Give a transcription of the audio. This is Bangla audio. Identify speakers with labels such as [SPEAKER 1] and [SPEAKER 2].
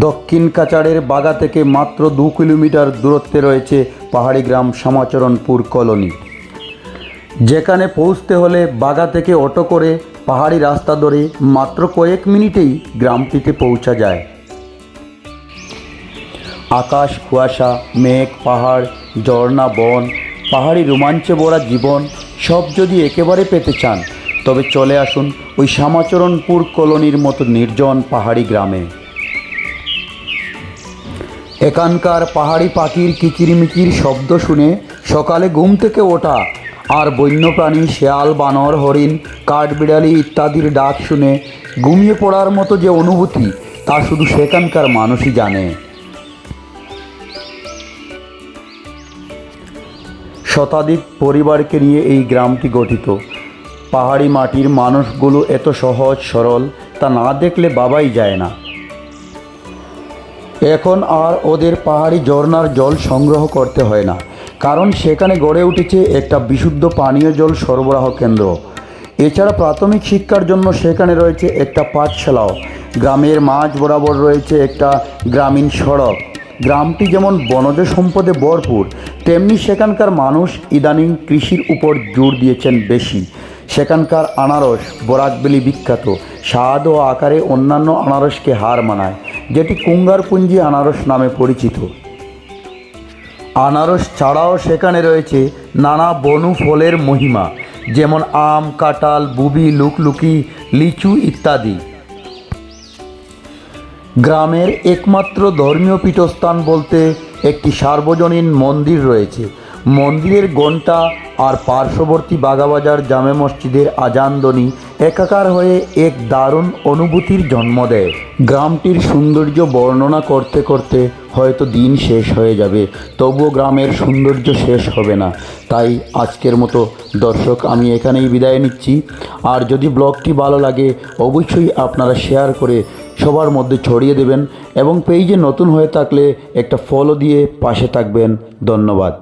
[SPEAKER 1] দক্ষিণ কাচাড়ের বাগা থেকে মাত্র দু কিলোমিটার দূরত্বে রয়েছে পাহাড়ি গ্রাম শ্যামাচরণপুর কলোনি। যেখানে পৌঁছতে হলে বাগা থেকে অটো করে পাহাড়ি রাস্তা ধরে মাত্র কয়েক মিনিটেই গ্রামটিতে পৌঁছা যায়। আকাশ, কুয়াশা, মেঘ, পাহাড়, ঝর্ণা, বন, পাহাড়ি রোমাঞ্চে ভরা জীবন, সব যদি একেবারে পেতে চান, তবে চলে আসুন ওই শ্যামাচরণপুর কলোনির মতো নির্জন পাহাড়ি গ্রামে। এখানকার পাহাড়ি পাখির কিচিরমিচির শব্দ শুনে সকালে ঘুম থেকে ওঠা আর বন্যপ্রাণী, শেয়াল, বানর, হরিণ, কাঠবিড়ালি ইত্যাদির ডাক শুনে ঘুমিয়ে পড়ার মতো যে অনুভূতি, তা শুধু সেখানকার মানুষই জানে। শতাধিক পরিবারকে নিয়ে এই গ্রামটি গঠিত। পাহাড়ি মাটির মানুষগুলো এত সহজ, সরল, তা না দেখলে বাবাই যায় না। এখন আর ওদের পাহাড়ি ঝর্নার জল সংগ্রহ করতে হয় না, কারণ সেখানে গড়ে উঠেছে একটা বিশুদ্ধ পানীয় জল সরবরাহ কেন্দ্র। এছাড়া প্রাথমিক শিক্ষার জন্য সেখানে রয়েছে একটা পাঠশালাও। গ্রামের মাঝ বরাবর রয়েছে একটা গ্রামীণ সড়ক। গ্রামটি যেমন বনজ সম্পদে ভরপুর, তেমনি সেখানকার মানুষ ইদানিং কৃষির উপর জোর দিয়েছেন বেশি। সেখানকার আনারস বরাকবেলি বিখ্যাত, স্বাদ ও আকারে অন্যান্য আনারসকে হার মানায়, যেটি কুঙ্গারপুঞ্জি আনারস নামে পরিচিত। আনারস ছাড়াও সেখানে রয়েছে নানা বনু ফলের মহিমা, যেমন আম, কাঁঠাল, বুবি, লুকলুকি, লিচু ইত্যাদি। গ্রামের একমাত্র ধর্মীয় পীঠস্থান বলতে একটি সার্বজনীন মন্দির রয়েছে। মন্দিরের ঘণ্টা আর পার্শ্ববর্তী বাগাবাজার জামে মসজিদের আজানদনি একাকার হয়ে এক দারুণ অনুভূতির জন্ম দেয়। গ্রামটির সৌন্দর্য বর্ণনা করতে করতে হয়তো দিন শেষ হয়ে যাবে, তবুও গ্রামের সৌন্দর্য শেষ হবে না। তাই আজকের মতো দর্শক, আমি এখানেই বিদায় নিচ্ছি। আর যদি ব্লগটি ভালো লাগে, অবশ্যই আপনারা শেয়ার করে সবার মধ্যে ছড়িয়ে দেবেন এবং পেইজে নতুন হয়ে থাকলে একটা ফলো দিয়ে পাশে থাকবেন। ধন্যবাদ।